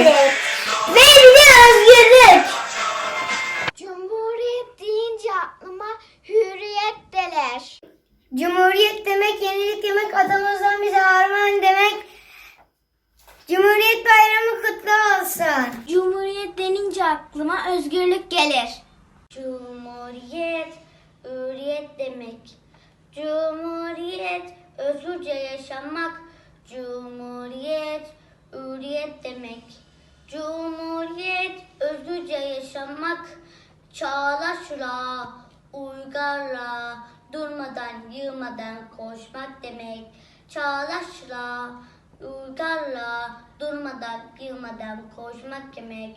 Evet. Belli özgürlük. Cumhuriyet deyince aklıma hürriyet gelir. Cumhuriyet demek yenilik demek, atamızdan bize armağan demek. Cumhuriyet bayramı kutlu olsun. Cumhuriyet denince aklıma özgürlük gelir. Cumhuriyet, hürriyet demek. Cumhuriyet, özgürce yaşamak. Cumhuriyet, hürriyet demek. Cumhuriyet, özgürce yaşamak. Çağlaşla, uygarla, durmadan, yılmadan koşmak demek. Çağlaşla, uygarla, durmadan, yılmadan koşmak demek.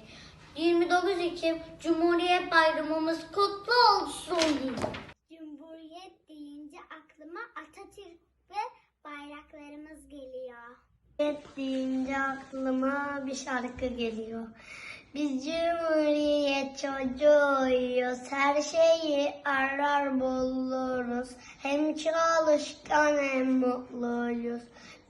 29 Ekim Cumhuriyet Bayramımız kutlu olsun. Cumhuriyet deyince aklıma Atatürk ve bayraklarımız geliyor. Cumhuriyet deyince aklıma bir şarkı geliyor. Biz Cumhuriyet çocuğuyuz, her şeyi arar buluruz. Hem çalışkan hem mutluyuz.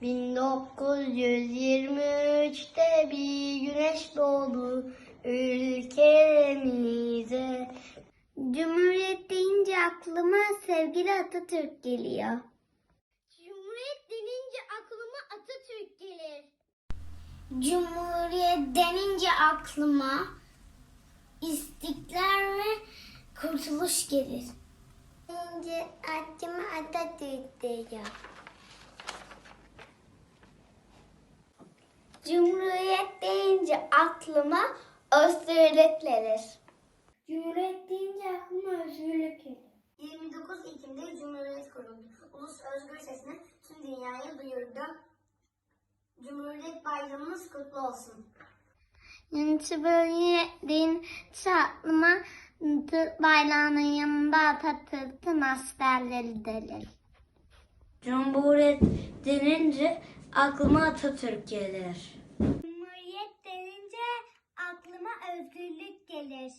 1923'te bir güneş doğdu ülkemize. Cumhuriyet deyince aklıma sevgili Atatürk geliyor. Cumhuriyet denince aklıma Atatürk gelir. Cumhuriyet denince aklıma istiklal ve kurtuluş gelir. Denince aklıma Atatürk geliyor. Cumhuriyet deyince aklıma özgürlük gelir. Cumhuriyet deyince aklıma özgürlük gelir. 29 Ekim'de Cumhuriyet kuruldu. Ulus özgür sesini tüm dünyaya duyurdu. Cumhuriyet bayramımız kutlu olsun. Cumhuriyet deyince aklıma Türk bayrağının yanında Atatürk'ün askerleri gelir. Cumhuriyet denince aklıma Atatürk gelir. Cumhuriyet denince aklıma özgürlük gelir.